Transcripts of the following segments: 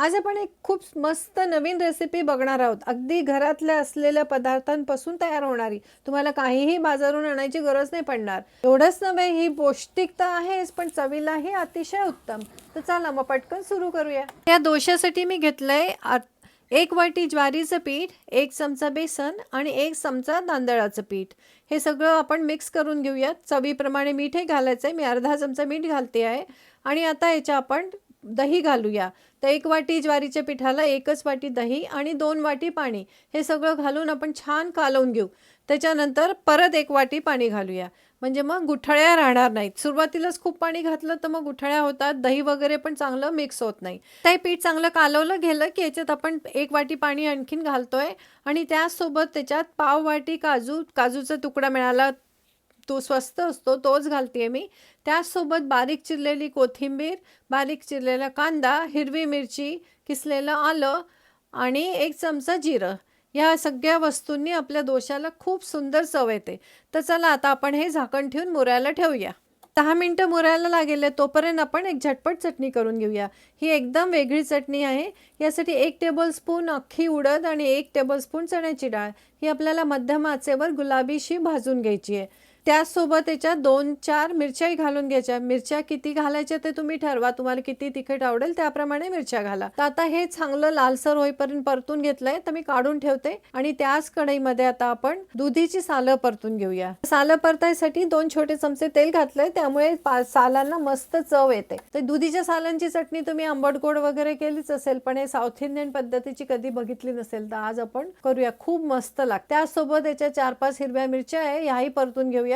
आज आपण एक खूप मस्त नवीन रेसिपी बघणार आहोत. अगदी घरातल्या असलेल्या पदार्थांपासून तयार होणारी. तुम्हाला काहीही बाजारून आणायची गरज नाही पडणार. एवढंच नव्हे ही पौष्टिकता आहेच पण चवीलाही अतिशय उत्तम. तर चला मग पटकन सुरू करूया. या दोशासाठी मी घेतलंय एक वाटी ज्वारीचं पीठ एक चमचा बेसन आणि एक चमचा तांदळाचं पीठ. हे सगळं आपण मिक्स करून घेऊयात. चवीप्रमाणे मीठही घालायचं आहे मी अर्धा चमचा मीठ घालते आहे आणि आता याच्या आपण दही घालूया. तर एक वाटी ज्वारीच्या पिठाला एकच वाटी दही आणि दोन वाटी पाणी. हे सगळं घालून आपण छान कालवून घेऊ. त्याच्यानंतर परत एक वाटी पाणी घालूया. म्हणजे मग गुठळ्या राहणार नाहीत. सुरुवातीलाच खूप पाणी घातलं तर मग गुठळ्या होतात. दही वगैरे पण चांगलं मिक्स होत नाही. ते पीठ चांगलं कालवलं गेलं की याच्यात आपण एक वाटी पाणी आणखीन घालतोय. आणि त्यासोबत त्याच्यात पाव वाटी काजू काजूचा तुकडा मिळाला तो स्वस्त असतो तोच घालते मी. त्याचसोबत बारीक चिरलेली कोथिंबीर बारीक चिरलेला कांदा हिरवी मिरची किसलेलं आलं आणि एक चमचा जिरं. या सगळ्या वस्तूंनी आपल्या दोशाला खूप सुंदर चव येते. तर चला आता आपण हे झाकण ठेवून मुरायला ठेवूया. दहा मिनटं मुरायला लागेल तोपर्यंत आपण एक झटपट चटणी करून घेऊया. ही एकदम वेगळी चटणी आहे. यासाठी एक टेबलस्पून अख्खी उडद आणि एक टेबलस्पून चण्याची डाळ. ही आपल्याला मध्यम आचेवर गुलाबीशी भाजून घ्यायची आहे. त्याचसोबत याच्यात दोन चार मिरच्याही घालून घ्यायच्या. मिरच्या किती घालायच्या ते तुम्ही ठरवा. तुम्हाला किती तिखट आवडेल त्याप्रमाणे मिरच्या घाला. तर आता हे चांगलं लालसर होईपर्यंत परतून घेतलंय तर मी काढून ठेवते. आणि त्याच कढईमध्ये आता आपण दुधीची सालं परतून घेऊया. सालं परतायसाठी दोन छोटे चमचे तेल घातलंय त्यामुळे पा- सालांना मस्त चव येते. तर दुधीच्या सालांची चटणी तुम्ही आंबट गोड वगैरे केलीच असेल पण हे साऊथ इंडियन पद्धतीची कधी बघितली नसेल तर आज आपण करूया. खूप मस्त लागते. त्यासोबत याच्या चार पाच हिरव्या मिरच्या आहे याही परतून घेऊया.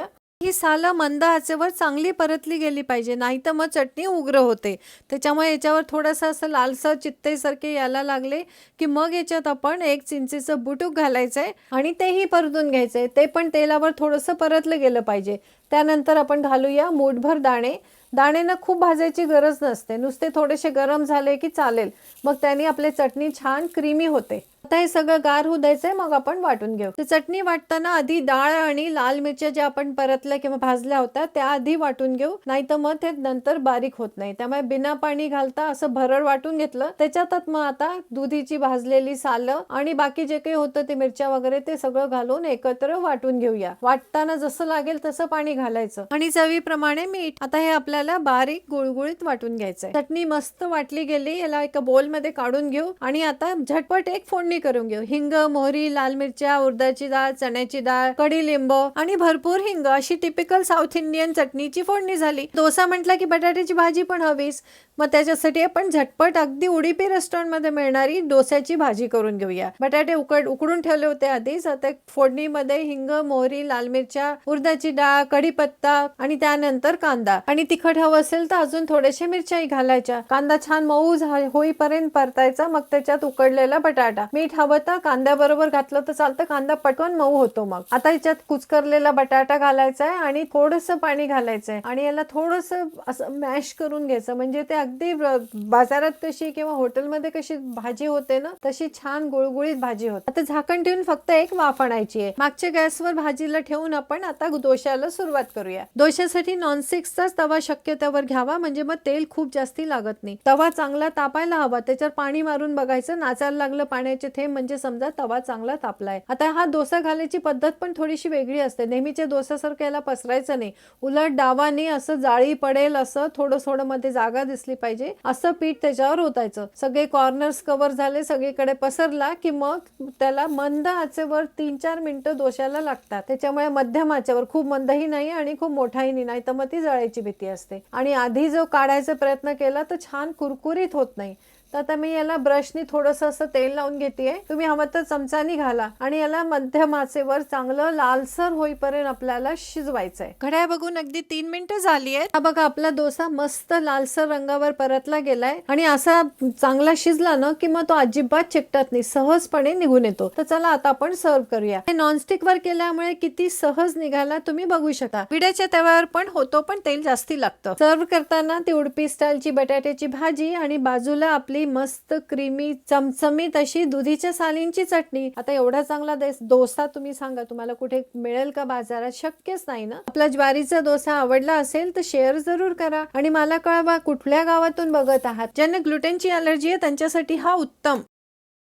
ही सालं मंद आचेवर चांगली परतली गेली पाहिजे नाही तर मग चटणी उग्र होते. त्याच्यामुळे याच्यावर थोडंसं असं लालसर चित्तेसारखे यायला लागले की मग याच्यात आपण एक चिंचेचं बुटूक घालायचं आहे आणि तेही परतून घ्यायचं आहे ते पण तेलावर थोडंसं परतलं गेलं पाहिजे. त्यानंतर आपण घालूया मूठभर दाणे. दाणेनं खूप भाजायची गरज नसते. नुसते थोडेसे गरम झाले की चालेल. मग त्याने आपली चटणी छान क्रीमी होते. आता हे सगळं गार होऊ द्यायचंय मग आपण वाटून घेऊ. चटणी वाटताना आधी डाळ आणि लाल मिरच्या ज्या आपण परतल्या किंवा भाजल्या होत्या त्या आधी वाटून घेऊ. नाही तर मग ते नंतर बारीक होत नाही. त्यामुळे बिना पाणी घालता असं भरड वाटून घेतलं. त्याच्यातच मग आता दुधीची भाजलेली सालं आणि बाकी जे काही होतं ते मिरच्या वगैरे ते सगळं घालून एकत्र वाटून घेऊया. वाटताना जसं लागेल तसं पाणी घालायचं. आणि चवीप्रमाणे मीठ. आता हे आपल्याला बारीक गुळगुळीत वाटून घ्यायचंय. चटणी मस्त वाटली गेली याला एका बोलमध्ये काढून घेऊ. आणि आता झटपट एक फोडणी करून घेऊ. हिंग मोहरी लाल मिरच्या उडदाची डाळ चण्याची डाळ कडीलिंब आणि भरपूर हिंग अशी टिपिकल साऊथ इंडियन चटणीची फोडणी झाली. डोसा म्हटलं की बटाट्याची भाजी पण हवीस मग त्याच्यासाठी आपण झटपट अगदी उडीपी रेस्टॉरंटमध्ये मिळणारी डोस्याची भाजी करून घेऊया. बटाटे उकड उकडून ठेवले होते आधीच. आता फोडणीमध्ये हिंग मोहरी लाल मिरच्या उडदाची डाळ कढीपत्ता आणि त्यानंतर कांदा. आणि तिखट हवं असेल तर अजून थोडेसे मिरच्याही घालायच्या. कांदा छान मऊ झा- होईपर्यंत परतायचा. मग त्याच्यात उकडलेला बटाटा. मीठ हवं तर कांद्याबरोबर घातलं तर चालतं. कांदा पटकन मऊ होतो मग. आता याच्यात कुचकरलेला बटाटा घालायचा आहे आणि थोडस पाणी घालायचंय आणि याला थोडस असं मॅश करून घ्यायचं. म्हणजे ते अगदी बाजारात कशी किंवा हॉटेलमध्ये कशी भाजी होते ना तशी छान गुळगुळीत भाजी होते. आता झाकण ठेवून फक्त एक वाफ आणायची आहे. मागच्या गॅसवर भाजीला ठेवून आपण आता दोशाला सुरुवात करूया. दोशासाठी नॉनस्टिकचाच तवा शक्य त्यावर घ्यावा म्हणजे मग तेल खूप जास्ती लागत नाही. तवा चांगला तापायला हवा त्याच्यावर पाणी मारून बघायचं नाचायला लागलं पाण्याचे थेंब म्हणजे समजा तवा चांगला तापलाय. आता हा डोसा घालायची पद्धत पण थोडीशी वेगळी असते. नेहमीच्या डोसासारखं याला पसरायचं नाही. उलट डावाने असं जाळी पडेल असं थोडं थोडं मध्ये जागा दिसली पाहिजे. असं पीठ त्याच्यावर ओतायचं. सगळे कॉर्नर्स कव्हर झाले सगळीकडे पसरला की मग त्याला मंद आचेवर तीन चार मिनिटं दोशाला लागतात. त्याच्यामुळे मध्यम आचेवर खूप मंदही नाही आणि खूप मोठाही नाही नाही तर मग ती जळायची भीती असते. आणि आधी जो काढायचा प्रयत्न केला तर छान कुरकुरीत होत नाही. तर आता मी याला ब्रशनी थोडंसं असं तेल लावून घेते तुम्ही हवं तर चमचानी घाला. आणि याला मध्यम आचेवर चांगलं लालसर होईपर्यंत आपल्याला शिजवायचंय. घड्याळ बघून अगदी तीन मिनिटं झाली आहेत. हा बघा आपला डोसा मस्त लालसर रंगावर परतला गेलाय. आणि असा चांगला शिजला ना की मग तो अजिबात चिकटत नाही. सहजपणे निघून येतो. तर चला आता आपण सर्व करूया. हे नॉनस्टिक वर केल्यामुळे किती सहज निघाला तुम्ही बघू शकता. विड्याच्या तव्यावर पण होतो पण तेल जास्ती लागतं. सर्व करताना ती उडपी स्टाईलची बटाट्याची भाजी आणि बाजूला आपली आपली मस्त क्रीमी चमचमीत अशी दुधीच्या सालींची चटणी. आता एवढा चांगला डोसा तुम्ही सांगा तुम्हाला कुठे मिळेल का बाजारात? शक्यच नाही ना. आपला ज्वारीचा डोसा आवडला असेल तर शेअर जरूर करा. आणि मला कळवा कुठल्या गावातून बघत आहात. ज्यांना ग्लुटेनची अलर्जी आहे त्यांच्यासाठी हा उत्तम.